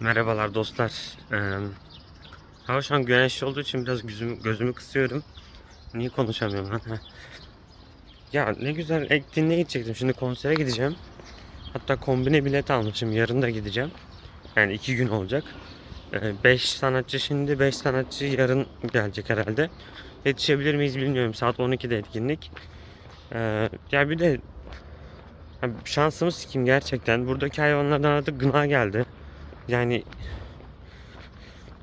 Merhabalar dostlar. Ee, hava şu an güneşli olduğu için biraz gözümü, gözümü kısıyorum. Niye konuşamıyorum? Heh. ya ne güzel ek dinle gidecektim. Şimdi konsere gideceğim. Hatta kombine bilet almışım. Yarın da gideceğim. Yani iki gün olacak. 5 sanatçı şimdi 5 sanatçı yarın gelecek herhalde. Yetişebilir miyiz bilmiyorum. Saat 12'de etkinlik. Ee, ya bir de şansımız kim gerçekten. Buradaki hayvanlardan artık gına geldi. Yani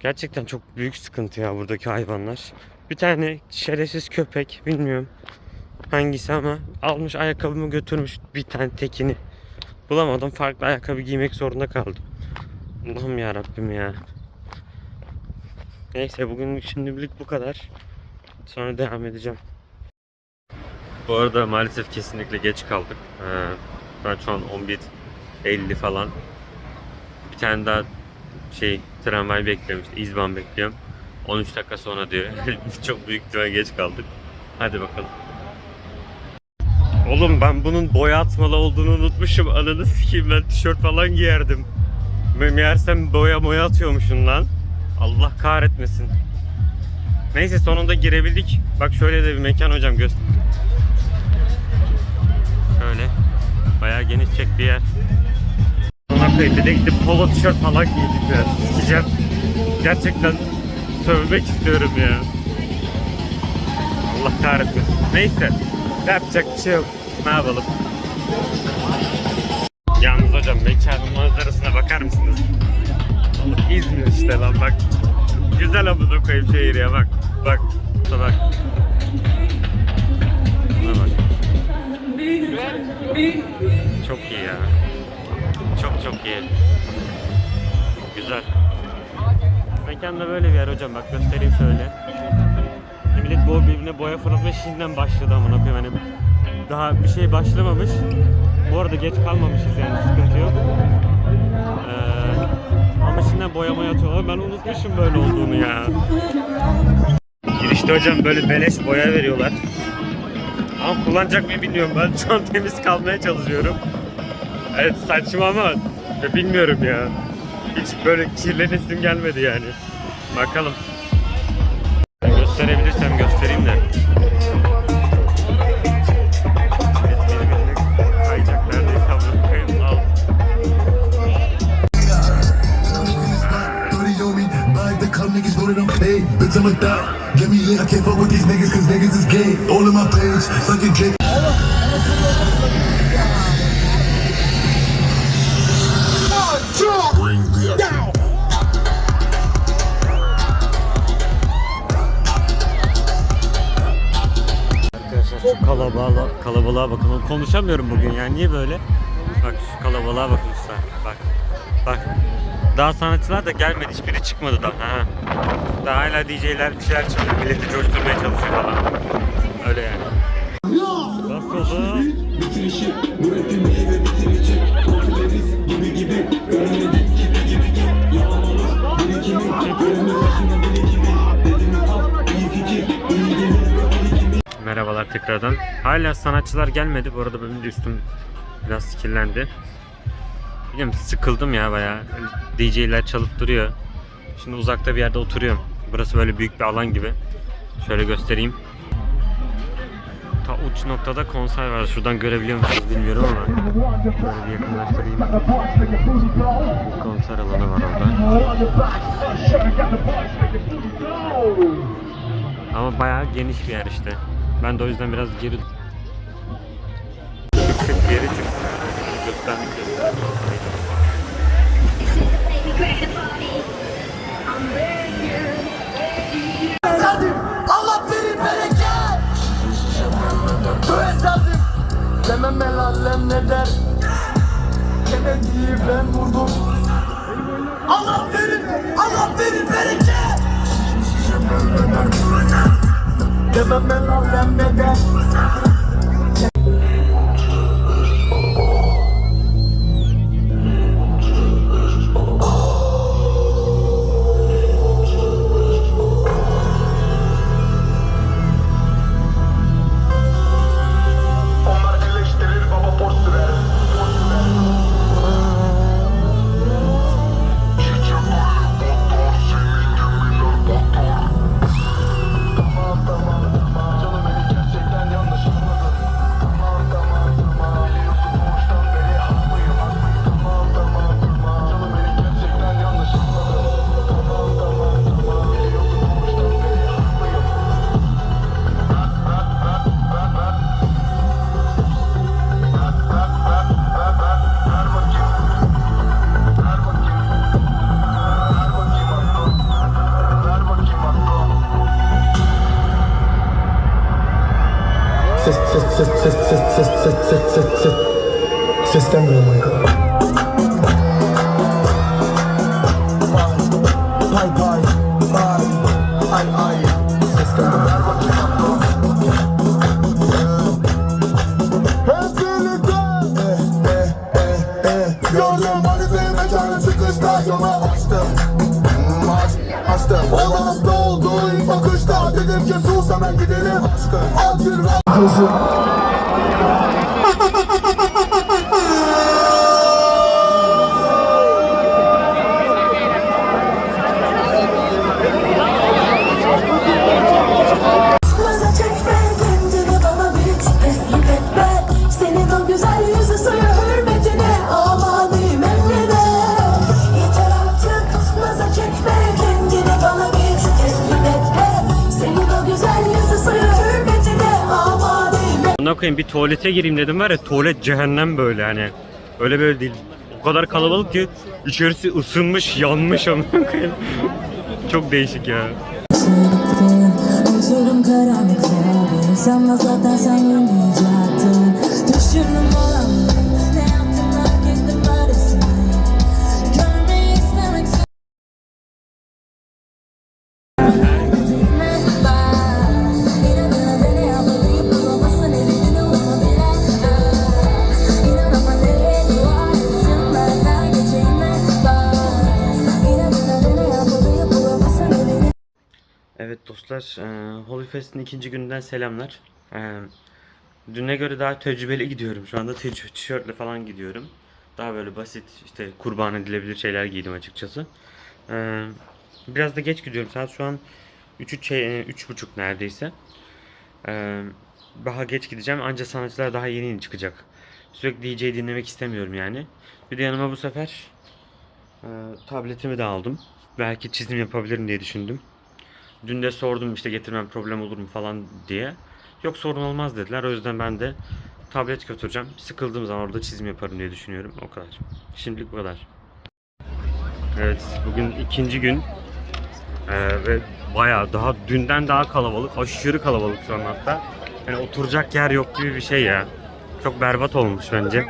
gerçekten çok büyük sıkıntı ya buradaki hayvanlar. Bir tane şerefsiz köpek bilmiyorum hangisi ama almış ayakkabımı götürmüş bir tane tekini. Bulamadım farklı ayakkabı giymek zorunda kaldım. Allah'ım ya Rabbim ya. Neyse bugün şimdilik bu kadar. Sonra devam edeceğim. Bu arada maalesef kesinlikle geç kaldık. Ee, ben şu an 11.50 falan. Bir tane daha şey tramvay bekliyorum İzban bekliyorum. 13 dakika sonra diyor. Çok büyük ihtimal geç kaldık. Hadi bakalım. Oğlum ben bunun boya atmalı olduğunu unutmuşum. Ananı sikeyim ben tişört falan giyerdim. Me- Meğersem boya boya atıyormuşum lan. Allah kahretmesin. Neyse sonunda girebildik. Bak şöyle de bir mekan hocam göster. Şöyle. Bayağı geniş çek bir yer. Bir de gidip polo tişört falan giydik biraz. Sikeceğim. Gerçekten sövmek istiyorum ya. Allah kahretmesin. Neyse. Yapacak bir şey yok. Ne yapalım? Yalnız hocam mekanın manzarasına bakar mısınız? İzmir işte lan bak. Güzel amına koyayım şehir ya bak. Bak. Bak. bak. Çok iyi ya. Çok iyi. Güzel. Mekan da böyle bir yer hocam bak göstereyim şöyle. Millet bu birbirine boya fırlatma şimdiden başladı amına koyayım hani daha bir şey başlamamış. Bu arada geç kalmamışız yani sıkıntı yok. Ee, ama şimdiden boyamaya atıyorlar. Ben unutmuşum böyle olduğunu ya. Girişte hocam böyle beleş boya veriyorlar. Ama kullanacak mı bilmiyorum. Ben şu an temiz kalmaya çalışıyorum. Evet saçma ama bilmiyorum ya. Hiç böyle kirlenesim gelmedi yani. Bakalım. Gösterebilirsem göstereyim de. Kayacak neredeyse amına koyayım. Al. 30 on me, bag the cup, niggas know that I'm paid. Bitch, I'm a thot. Get me lit, I can't fuck with these niggas, cause niggas is gay. All in my page, sucking dick. Kalabalığa, kalabalığa bakın. Konuşamıyorum bugün yani. Niye böyle? Bak şu kalabalığa bakın usta. Bak. Bak. Daha sanatçılar da gelmedi. Hiçbiri çıkmadı daha. Ha. Daha hala DJ'ler bir şeyler çalıyor. Milleti coşturmaya çalışıyor falan. Öyle yani. Nasıldı? bitirişi Bu tekrardan. Hala sanatçılar gelmedi. Bu arada benim de üstüm biraz sikirlendi. Bilmiyorum sıkıldım ya bayağı. DJ'ler çalıp duruyor. Şimdi uzakta bir yerde oturuyorum. Burası böyle büyük bir alan gibi. Şöyle göstereyim. Ta uç noktada konser var. Şuradan görebiliyor musunuz bilmiyorum ama. Şöyle bir yakınlaştırayım. Konser alanı var orada. Ama bayağı geniş bir yer işte. Ben de o yüzden biraz geri çık çık geri çık. Göstermek istedim. Ki sus hemen gidelim. Aşkım. Acil Kızım Ona koyayım bir tuvalete gireyim dedim var ya tuvalet cehennem böyle hani. Öyle böyle değil. O kadar kalabalık ki içerisi ısınmış, yanmış amına koyayım. Çok değişik ya. Sen zaten sen uyumayacaktın Düşündüm olanları Dostlar, e, Holy Fest'in ikinci gününden selamlar. E, düne göre daha tecrübeli gidiyorum. Şu anda tişörtle falan gidiyorum. Daha böyle basit, işte kurban edilebilir şeyler giydim açıkçası. E, biraz da geç gidiyorum. Saat şu an 3 şey, üç buçuk neredeyse. E, daha geç gideceğim. Ancak sanatçılar daha yeni yeni çıkacak. Sürekli DJ dinlemek istemiyorum yani. Bir de yanıma bu sefer e, tabletimi de aldım. Belki çizim yapabilirim diye düşündüm. Dün de sordum işte getirmem problem olur mu falan diye. Yok sorun olmaz dediler. O yüzden ben de tablet götüreceğim. Sıkıldığım zaman orada çizim yaparım diye düşünüyorum. O kadar. Şimdilik bu kadar. Evet bugün ikinci gün. Ee, ve bayağı daha dünden daha kalabalık. Aşırı kalabalık şu an hatta. Yani oturacak yer yok gibi bir şey ya. Çok berbat olmuş bence.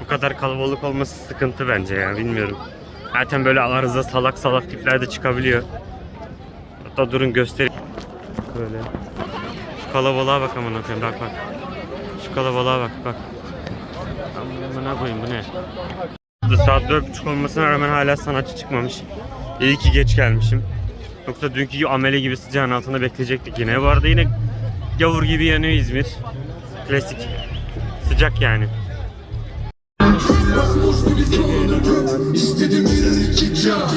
Bu kadar kalabalık olması sıkıntı bence ya bilmiyorum. Zaten böyle arıza salak salak tipler de çıkabiliyor. Hatta durun göstereyim. Böyle. Şu kalabalığa bak amına koyayım bak bak. Şu kalabalığa bak bak. Amına koyayım bu ne? Saat 4.30 olmasına rağmen hala sanatçı çıkmamış. İyi ki geç gelmişim. Yoksa dünkü amele gibi sıcağın altında bekleyecektik yine. Bu arada yine gavur gibi yanıyor İzmir. Klasik. Sıcak yani. İstedim bir iki can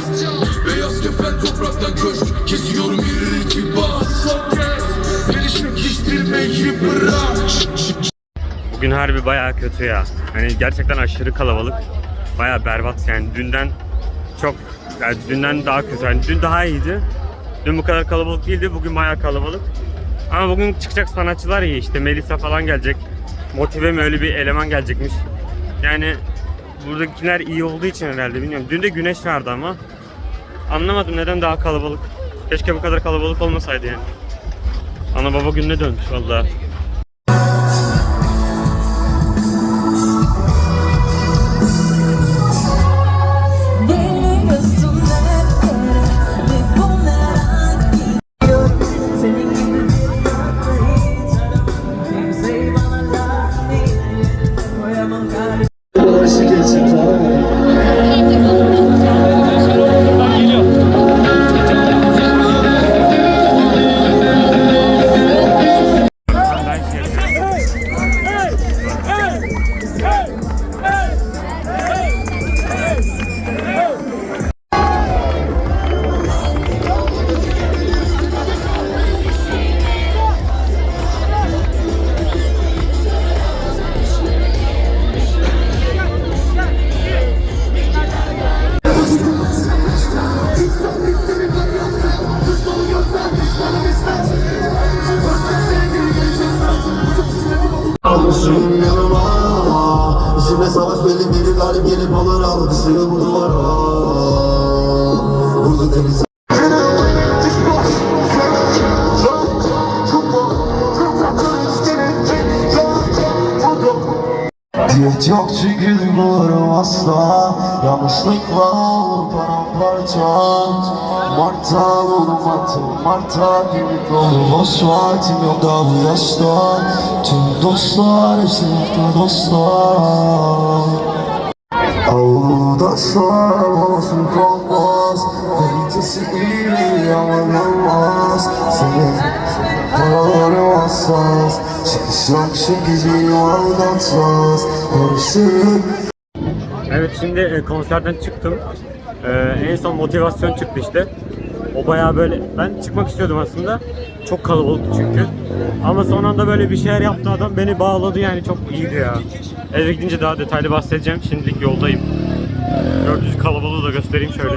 Beyaz kefen topraktan köşk Kesiyorum bir iki bas Gelişmek bırak Bugün harbi bayağı kötü ya. Hani gerçekten aşırı kalabalık. Bayağı berbat yani dünden çok yani dünden daha kötü. Yani dün daha iyiydi. Dün bu kadar kalabalık değildi. Bugün bayağı kalabalık. Ama bugün çıkacak sanatçılar iyi işte. Melisa falan gelecek. Motive mi öyle bir eleman gelecekmiş. Yani buradakiler iyi olduğu için herhalde bilmiyorum. Dün de güneş vardı ama anlamadım neden daha kalabalık. Keşke bu kadar kalabalık olmasaydı yani. Ana baba gününe dönmüş vallahi. Ümit yok çünkü duygularım asla. Yanlışlıkla olur paramparça Marta buldum attım Marta Günlük olur boş vaktim yok daha bu yaşta. Tüm dostlar hepsi nokta dostlar. Oh dostlar olsun kalmaz. Kalitesi iyi ama yanmaz. Senin paraları hassas Çıkış yok şekilde aldatmaz Karışır Evet şimdi e, konserden çıktım. E, en son motivasyon çıktı işte. O bayağı böyle ben çıkmak istiyordum aslında. Çok kalabalıktı çünkü. Ama son anda böyle bir şeyler yaptı adam beni bağladı yani çok iyiydi ya. Eve gidince daha detaylı bahsedeceğim. Şimdilik yoldayım. Gördüğünüz kalabalığı da göstereyim şöyle.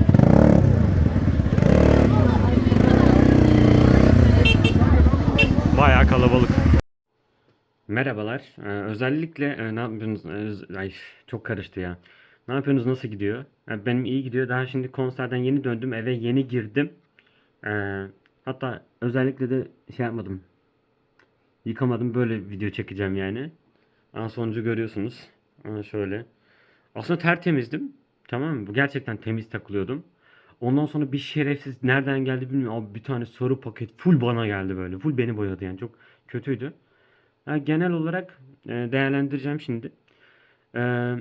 Bayağı kalabalık. Merhabalar. Ee, özellikle e, ne yapıyorsunuz? Öz- ay çok karıştı ya. Ne yapıyorsunuz? Nasıl gidiyor? Yani benim iyi gidiyor. Daha şimdi konserden yeni döndüm. Eve yeni girdim. Ee, hatta özellikle de şey yapmadım. Yıkamadım. Böyle video çekeceğim yani. Ama sonucu görüyorsunuz. Aa, şöyle. Aslında tertemizdim. Tamam mı? Gerçekten temiz takılıyordum. Ondan sonra bir şerefsiz nereden geldi bilmiyorum. Abi bir tane soru paket full bana geldi böyle. Full beni boyadı yani. Çok kötüydü. Genel olarak e, değerlendireceğim şimdi. E,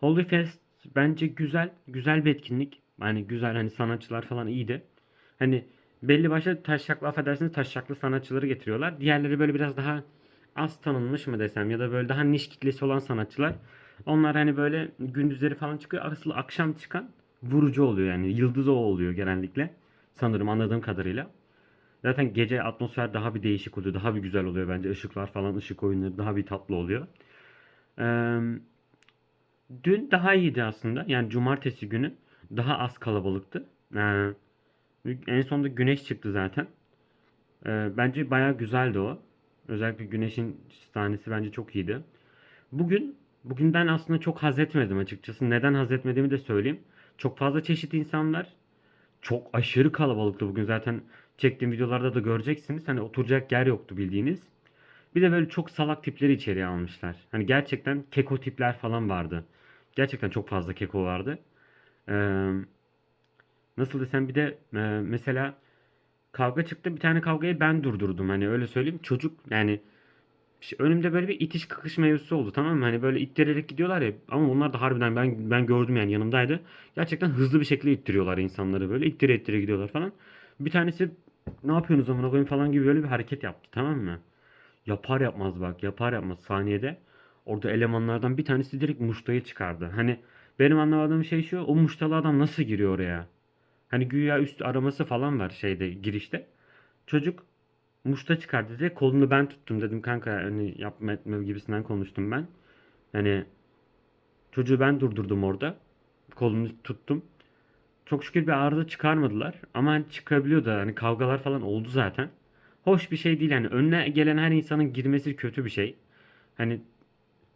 Holy Fest bence güzel. Güzel bir etkinlik. Hani güzel hani sanatçılar falan iyiydi. Hani belli başlı taşaklı affedersiniz taşaklı sanatçıları getiriyorlar. Diğerleri böyle biraz daha az tanınmış mı desem ya da böyle daha niş kitlesi olan sanatçılar. Onlar hani böyle gündüzleri falan çıkıyor. Asıl akşam çıkan vurucu oluyor yani. Yıldız o oluyor genellikle. Sanırım anladığım kadarıyla. Zaten gece atmosfer daha bir değişik oluyor. Daha bir güzel oluyor bence. Işıklar falan, ışık oyunları daha bir tatlı oluyor. Ee, dün daha iyiydi aslında. Yani cumartesi günü daha az kalabalıktı. Ee, en sonunda güneş çıktı zaten. Ee, bence bayağı güzeldi o. Özellikle güneşin sahnesi bence çok iyiydi. Bugün, bugün ben aslında çok haz etmedim açıkçası. Neden haz etmediğimi de söyleyeyim. Çok fazla çeşit insanlar. Çok aşırı kalabalıktı bugün zaten çektiğim videolarda da göreceksiniz. Hani oturacak yer yoktu bildiğiniz. Bir de böyle çok salak tipleri içeriye almışlar. Hani gerçekten keko tipler falan vardı. Gerçekten çok fazla keko vardı. Ee, nasıl desem bir de e, mesela kavga çıktı. Bir tane kavgayı ben durdurdum. Hani öyle söyleyeyim. Çocuk yani işte önümde böyle bir itiş kakış mevzusu oldu tamam mı? Hani böyle ittirerek gidiyorlar ya ama onlar da harbiden ben ben gördüm yani yanımdaydı. Gerçekten hızlı bir şekilde ittiriyorlar insanları böyle. İttire ittire gidiyorlar falan. Bir tanesi ne yapıyorsunuz amına koyayım falan gibi böyle bir hareket yaptı tamam mı? Yapar yapmaz bak yapar yapmaz saniyede orada elemanlardan bir tanesi direkt muştayı çıkardı. Hani benim anlamadığım şey şu o muştalı adam nasıl giriyor oraya? Hani güya üst araması falan var şeyde girişte. Çocuk muşta çıkardı diye kolunu ben tuttum dedim kanka hani yapma etme gibisinden konuştum ben. Hani çocuğu ben durdurdum orada. Kolunu tuttum. Çok şükür bir arıza çıkarmadılar. Ama hani çıkabiliyor da hani kavgalar falan oldu zaten. Hoş bir şey değil hani önüne gelen her insanın girmesi kötü bir şey. Hani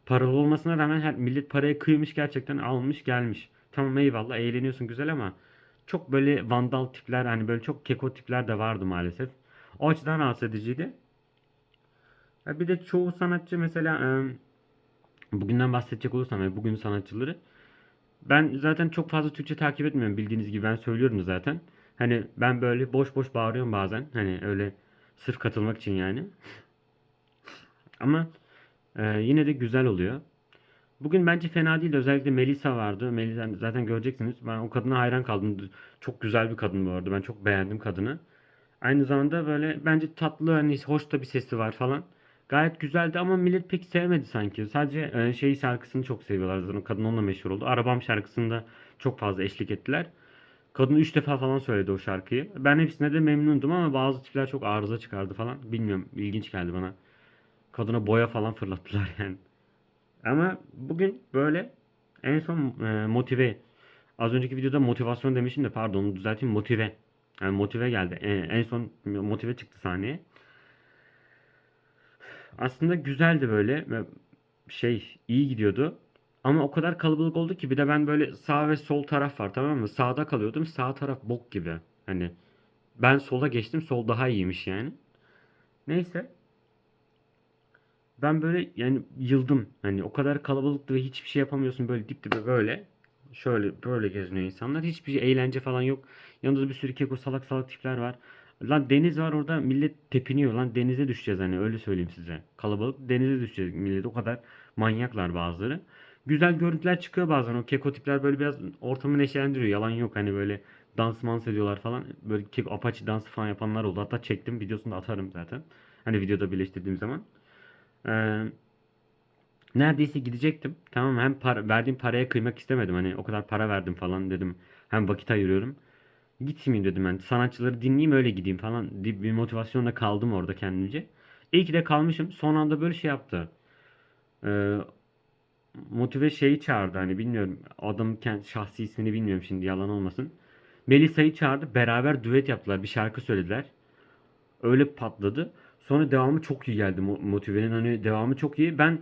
paralı olmasına rağmen her millet paraya kıymış gerçekten almış gelmiş. Tamam eyvallah eğleniyorsun güzel ama çok böyle vandal tipler hani böyle çok keko tipler de vardı maalesef. O açıdan rahatsız ediciydi. Ya bir de çoğu sanatçı mesela bugünden bahsedecek olursam yani bugün sanatçıları ben zaten çok fazla Türkçe takip etmiyorum bildiğiniz gibi ben söylüyorum zaten. Hani ben böyle boş boş bağırıyorum bazen. Hani öyle sırf katılmak için yani. Ama e, yine de güzel oluyor. Bugün bence fena değildi. Özellikle Melisa vardı. Melisa zaten göreceksiniz. Ben o kadına hayran kaldım. Çok güzel bir kadın bu arada. Ben çok beğendim kadını. Aynı zamanda böyle bence tatlı hani hoş da bir sesi var falan. Gayet güzeldi ama millet pek sevmedi sanki. Sadece e, şey şarkısını çok seviyorlar zaten. Kadın onunla meşhur oldu. Arabam şarkısında çok fazla eşlik ettiler. Kadın 3 defa falan söyledi o şarkıyı. Ben hepsine de memnundum ama bazı tipler çok arıza çıkardı falan. Bilmiyorum ilginç geldi bana. Kadına boya falan fırlattılar yani. Ama bugün böyle en son e, motive. Az önceki videoda motivasyon demişim de pardon düzelteyim motive. Yani motive geldi. E, en son motive çıktı sahneye. Aslında güzeldi böyle. Şey iyi gidiyordu. Ama o kadar kalabalık oldu ki bir de ben böyle sağ ve sol taraf var tamam mı? Sağda kalıyordum. Sağ taraf bok gibi. Hani ben sola geçtim. Sol daha iyiymiş yani. Neyse. Ben böyle yani yıldım. Hani o kadar kalabalıktı ve hiçbir şey yapamıyorsun böyle dip dibe böyle. Şöyle böyle geziniyor insanlar. Hiçbir eğlence falan yok. Yanında bir sürü keko salak salak tipler var. Lan deniz var orada millet tepiniyor lan denize düşeceğiz hani öyle söyleyeyim size. Kalabalık denize düşeceğiz millet o kadar manyaklar bazıları. Güzel görüntüler çıkıyor bazen o keko tipler böyle biraz ortamı neşelendiriyor yalan yok hani böyle dans mans ediyorlar falan. Böyle keko apache dansı falan yapanlar oldu. Hatta çektim videosunu da atarım zaten. Hani videoda birleştirdiğim zaman. Ee, neredeyse gidecektim. Tamam hem para, verdiğim paraya kıymak istemedim. Hani o kadar para verdim falan dedim. Hem vakit ayırıyorum. Gitmeyeyim dedim ben. Sanatçıları dinleyeyim öyle gideyim falan. Bir, motivasyonla kaldım orada kendimce. İyi ki de kalmışım. Son anda böyle şey yaptı. Ee, motive şeyi çağırdı hani bilmiyorum. Adamın kendi şahsi ismini bilmiyorum şimdi yalan olmasın. Melisa'yı çağırdı. Beraber düet yaptılar. Bir şarkı söylediler. Öyle patladı. Sonra devamı çok iyi geldi Mo- Motive'nin hani devamı çok iyi. Ben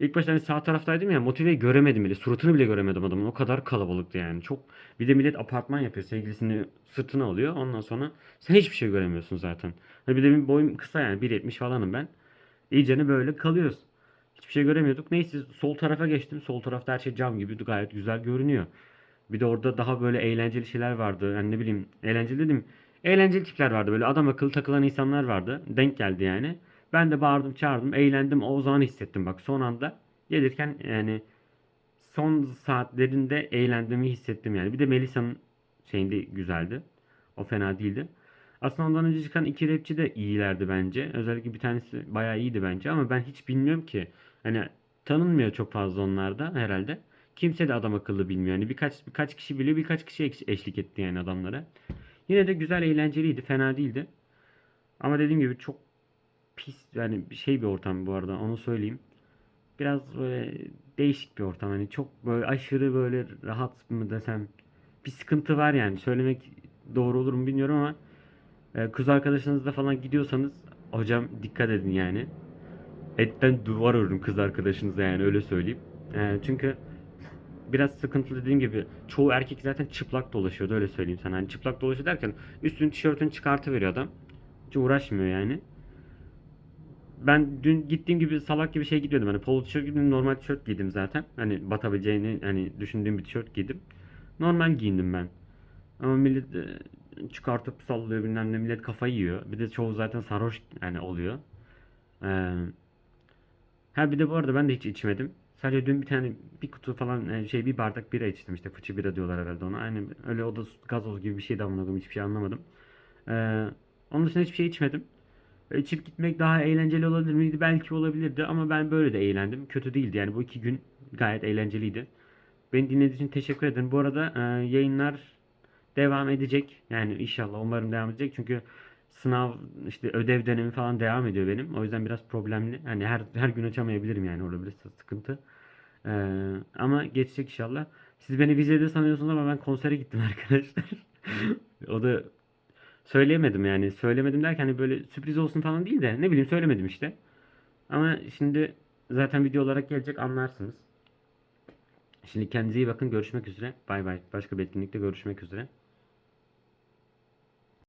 ilk başta hani sağ taraftaydım ya Motive'yi göremedim bile. Suratını bile göremedim adamın. O kadar kalabalıktı yani. Çok bir de millet apartman yapıyor. Sevgilisini sırtına alıyor. Ondan sonra sen hiçbir şey göremiyorsun zaten. Hani bir de benim boyum kısa yani 1.70 falanım ben. İyicene böyle kalıyoruz. Hiçbir şey göremiyorduk. Neyse sol tarafa geçtim. Sol tarafta her şey cam gibi gayet güzel görünüyor. Bir de orada daha böyle eğlenceli şeyler vardı. Yani ne bileyim eğlenceli dedim. Eğlenceli tipler vardı böyle adam akıllı takılan insanlar vardı. Denk geldi yani. Ben de bağırdım çağırdım eğlendim o zaman hissettim bak son anda gelirken yani son saatlerinde eğlendiğimi hissettim yani. Bir de Melisa'nın şeyinde güzeldi. O fena değildi. Aslında ondan önce çıkan iki rapçi de iyilerdi bence. Özellikle bir tanesi bayağı iyiydi bence ama ben hiç bilmiyorum ki. Hani tanınmıyor çok fazla onlarda herhalde. Kimse de adam akıllı bilmiyor. Yani birkaç birkaç kişi biliyor, birkaç kişi eş- eşlik etti yani adamlara. Yine de güzel, eğlenceliydi, fena değildi. Ama dediğim gibi çok pis yani şey bir ortam bu arada onu söyleyeyim. Biraz böyle değişik bir ortam. Hani çok böyle aşırı böyle rahat mı desem bir sıkıntı var yani. Söylemek doğru olur mu bilmiyorum ama e, kız arkadaşınızla falan gidiyorsanız hocam dikkat edin yani. Etten duvar örün kız arkadaşınıza yani öyle söyleyeyim. E, çünkü biraz sıkıntılı dediğim gibi çoğu erkek zaten çıplak dolaşıyordu öyle söyleyeyim sana. Hani çıplak dolaşıyor derken üstünün tişörtünü çıkartıveriyor adam. Hiç uğraşmıyor yani. Ben dün gittiğim gibi salak gibi şey gidiyordum. Hani polo tişört giydim, normal tişört giydim zaten. Hani batabileceğini hani düşündüğüm bir tişört giydim. Normal giyindim ben. Ama millet e, çıkartıp sallıyor bilmem ne millet kafayı yiyor. Bir de çoğu zaten sarhoş yani oluyor. Ee, ha bir de bu arada ben de hiç içmedim. Sadece dün bir tane bir kutu falan e, şey bir bardak bira içtim işte fıçı bira diyorlar herhalde ona. Aynen öyle o da gazoz gibi bir şey de anladım hiçbir şey anlamadım. Ee, onun dışında hiçbir şey içmedim. E, İçip gitmek daha eğlenceli olabilir miydi? Belki olabilirdi ama ben böyle de eğlendim. Kötü değildi yani bu iki gün gayet eğlenceliydi. Beni dinlediğiniz için teşekkür ederim. Bu arada e, yayınlar devam edecek. Yani inşallah umarım devam edecek. Çünkü sınav işte ödev dönemi falan devam ediyor benim. O yüzden biraz problemli. Hani her her gün açamayabilirim yani olabilir sıkıntı. E, ama geçecek inşallah. Siz beni vizede sanıyorsunuz ama ben konsere gittim arkadaşlar. o da söyleyemedim yani. Söylemedim derken hani böyle sürpriz olsun falan değil de ne bileyim söylemedim işte. Ama şimdi zaten video olarak gelecek anlarsınız. Şimdi kendinize iyi bakın. Görüşmek üzere. Bay bay. Başka bir etkinlikte görüşmek üzere.